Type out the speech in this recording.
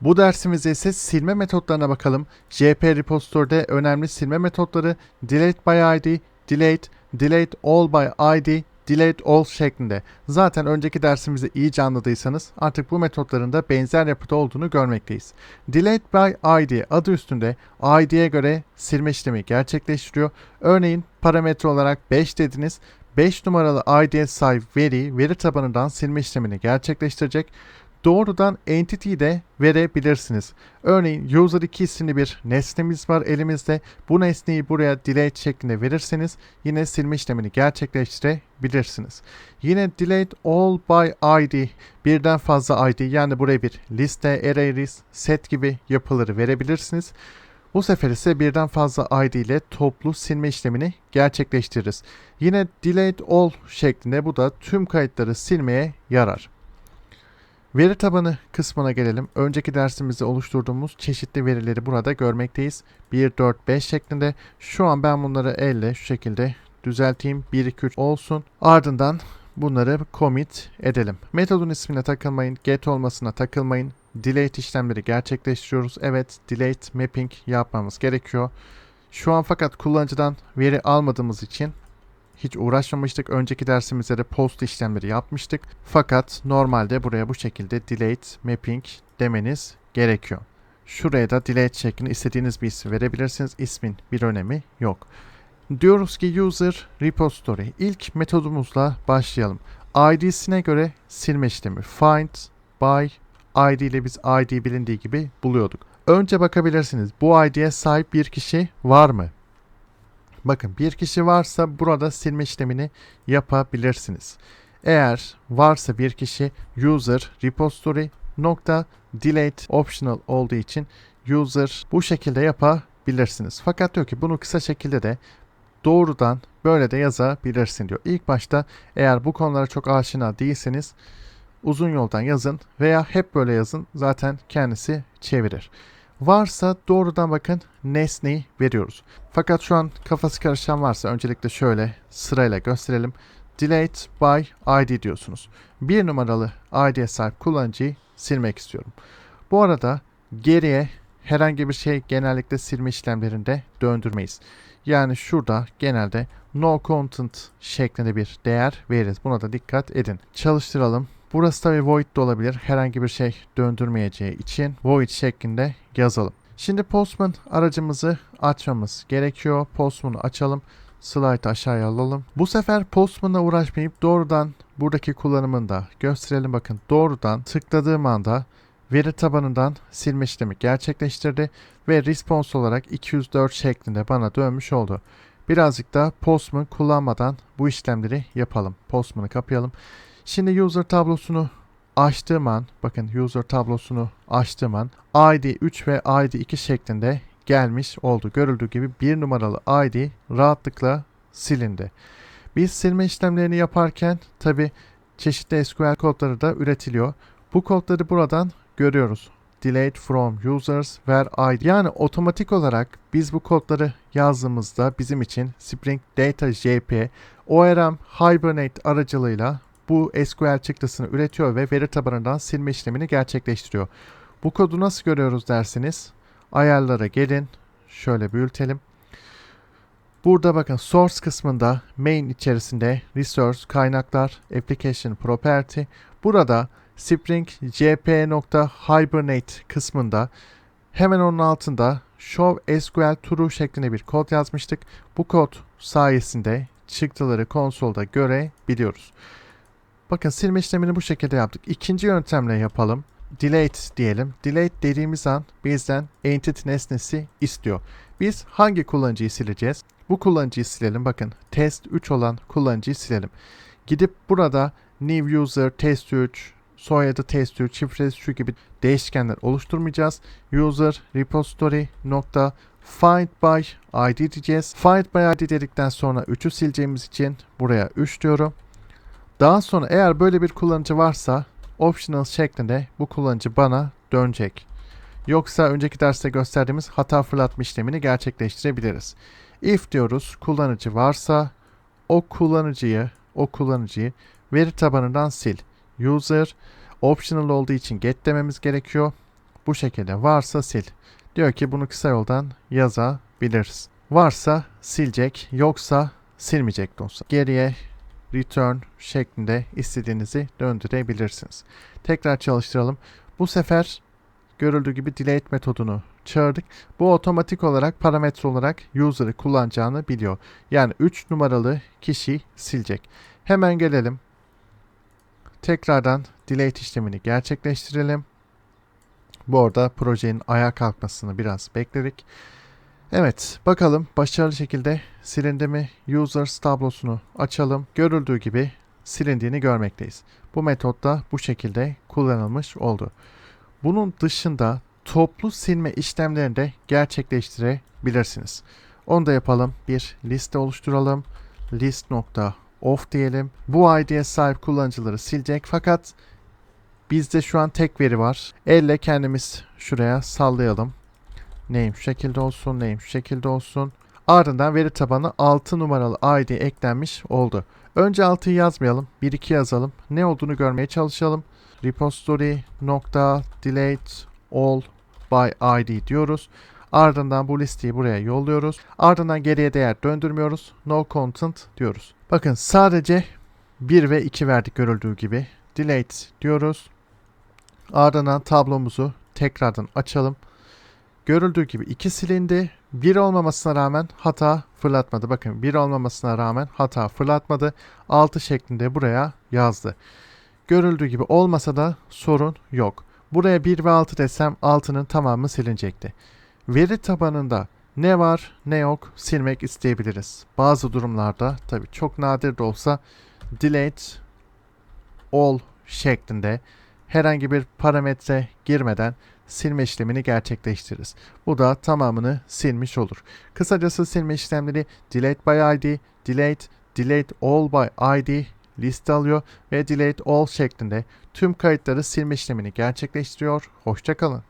Bu dersimizde ise silme metotlarına bakalım. JP Repository'de önemli silme metotları delete by ID, delete, delete all by ID, delete all şeklinde. Zaten önceki dersimizde iyice anladıysanız artık bu metotların da benzer yapıda olduğunu görmekteyiz. Delete by ID adı üstünde ID'ye göre silme işlemi gerçekleştiriyor. Örneğin parametre olarak 5 dediniz. 5 numaralı ID'ye sahip veri, veri tabanından silme işlemini gerçekleştirecek. Doğrudan entity'yi de verebilirsiniz. Örneğin user2 isimli bir nesnemiz var elimizde. Bu nesneyi buraya delete şeklinde verirseniz yine silme işlemini gerçekleştirebilirsiniz. Yine delete all by ID birden fazla ID yani buraya bir liste, array list, set gibi yapıları verebilirsiniz. Bu sefer ise birden fazla ID ile toplu silme işlemini gerçekleştiririz. Yine delete all şeklinde bu da tüm kayıtları silmeye yarar. Veri tabanı kısmına gelelim. Önceki dersimizde oluşturduğumuz çeşitli verileri burada görmekteyiz. 1, 4, 5 şeklinde. Şu an ben bunları elle şu şekilde düzelteyim. 1, 2, 3 olsun. Ardından bunları commit edelim. Metodun ismine takılmayın. Get olmasına takılmayın. Delete işlemleri gerçekleştiriyoruz. Evet delete mapping yapmamız gerekiyor. Şu an fakat kullanıcıdan veri almadığımız için hiç uğraşmamıştık. Önceki dersimizde de post işlemleri yapmıştık. Fakat normalde buraya bu şekilde delete mapping demeniz gerekiyor. Şuraya da delete şeklinde istediğiniz bir isim verebilirsiniz. İsmin bir önemi yok. Diyoruz ki user repository. İlk metodumuzla başlayalım. ID'sine göre silme işlemi find by ID ile biz ID bilindiği gibi buluyorduk. Önce bakabilirsiniz. Bu ID'ye sahip bir kişi var mı? Bakın bir kişi varsa burada silme işlemini yapabilirsiniz. Eğer varsa bir kişi user repository nokta delete optional olduğu için user bu şekilde yapabilirsiniz. Fakat diyor ki bunu kısa şekilde de doğrudan böyle de yazabilirsin diyor. İlk başta eğer bu konulara çok aşina değilseniz uzun yoldan yazın veya hep böyle yazın zaten kendisi çevirir. Varsa doğrudan bakın nesneyi veriyoruz. Fakat şu an kafası karışan varsa öncelikle şöyle sırayla gösterelim. Delete by ID diyorsunuz. Bir numaralı ID'ye sahip kullanıcıyı silmek istiyorum. Bu arada geriye herhangi bir şey genellikle silme işlemlerinde döndürmeyiz. Yani şurada genelde no content şeklinde bir değer veririz. Buna da dikkat edin. Çalıştıralım. Burası tabi void de olabilir. Herhangi bir şey döndürmeyeceği için void şeklinde yazalım. Şimdi Postman aracımızı açmamız gerekiyor. Postman'ı açalım. Slide aşağıya alalım. Bu sefer Postman'la uğraşmayıp doğrudan buradaki kullanımını da gösterelim. Bakın doğrudan tıkladığım anda veri tabanından silme işlemi gerçekleştirdi ve response olarak 204 şeklinde bana dönmüş oldu. Birazcık da Postman kullanmadan bu işlemleri yapalım. Postman'ı kapayalım. Şimdi user tablosunu açtığım an, bakın user tablosunu açtığım an ID 3 ve ID 2 şeklinde gelmiş oldu. Görüldüğü gibi bir numaralı ID rahatlıkla silindi. Biz silme işlemlerini yaparken tabi çeşitli SQL kodları da üretiliyor. Bu kodları buradan görüyoruz. Delete from users where ID. Yani otomatik olarak biz bu kodları yazdığımızda bizim için Spring Data JP ORM Hibernate aracılığıyla bu SQL çıktısını üretiyor ve veri tabanından silme işlemini gerçekleştiriyor. Bu kodu nasıl görüyoruz dersiniz? Ayarlara gelin. Şöyle büyütelim. Burada bakın source kısmında main içerisinde resource, kaynaklar, application property. Burada Spring jp.hibernate kısmında hemen onun altında show SQL true şeklinde bir kod yazmıştık. Bu kod sayesinde çıktıları konsolda görebiliyoruz. Bakın silme işlemini bu şekilde yaptık. İkinci yöntemle yapalım. Delete diyelim. Delete dediğimiz an bizden entity nesnesi istiyor. Biz hangi kullanıcıyı sileceğiz? Bu kullanıcıyı silelim. Bakın test 3 olan kullanıcıyı silelim. Gidip burada new user test 3 soyadı test 3 şifresi şu gibi değişkenler oluşturmayacağız. User repository nokta find by id diyeceğiz. Find by id dedikten sonra 3'ü sileceğimiz için buraya 3 diyorum. Daha sonra eğer böyle bir kullanıcı varsa optional şeklinde bu kullanıcı bana dönecek. Yoksa önceki derste gösterdiğimiz hata fırlatma işlemini gerçekleştirebiliriz. If diyoruz kullanıcı varsa o kullanıcıyı o kullanıcıyı veri tabanından sil. User optional olduğu için get dememiz gerekiyor. Bu şekilde varsa sil. Diyor ki bunu kısa yoldan yazabiliriz. Varsa silecek, yoksa silmeyecek dosya. Geriye return şeklinde istediğinizi döndürebilirsiniz. Tekrar çalıştıralım. Bu sefer görüldüğü gibi delete metodunu çağırdık. Bu otomatik olarak parametre olarak user'ı kullanacağını biliyor. Yani 3 numaralı kişi silecek. Hemen gelelim. Tekrardan delete işlemini gerçekleştirelim. Bu arada projenin ayağa kalkmasını biraz bekledik. Evet bakalım başarılı şekilde silindi mi? Users tablosunu açalım. Görüldüğü gibi silindiğini görmekteyiz. Bu metot da bu şekilde kullanılmış oldu. Bunun dışında toplu silme işlemlerini de gerçekleştirebilirsiniz. Onu da yapalım. Bir liste oluşturalım. List.off diyelim. Bu ID'ye sahip kullanıcıları silecek fakat bizde şu an tek veri var. Elle kendimiz şuraya sallayalım. Name şu şekilde olsun, name şu şekilde olsun. Ardından veri tabanı 6 numaralı ID eklenmiş oldu. Önce 6'yı yazmayalım, 1-2 yazalım. Ne olduğunu görmeye çalışalım. Repository nokta delete all by ID diyoruz. Ardından bu listeyi buraya yolluyoruz. Ardından geriye değer döndürmüyoruz. No content diyoruz. Bakın sadece 1 ve 2 verdik görüldüğü gibi. Delete diyoruz. Ardından tablomuzu tekrardan açalım. Görüldüğü gibi 2 silindi. 1 olmamasına rağmen hata fırlatmadı. Bakın 1 olmamasına rağmen hata fırlatmadı. 6 şeklinde buraya yazdı. Görüldüğü gibi olmasa da sorun yok. Buraya 1 ve 6 desem 6'nın tamamı silinecekti. Veri tabanında ne var ne yok silmek isteyebiliriz. Bazı durumlarda tabi çok nadir de olsa delete all şeklinde herhangi bir parametre girmeden silme işlemini gerçekleştiririz. Bu da tamamını silmiş olur. Kısacası silme işlemleri delete by id, delete, delete all by id liste alıyor ve delete all şeklinde tüm kayıtları silme işlemini gerçekleştiriyor. Hoşçakalın.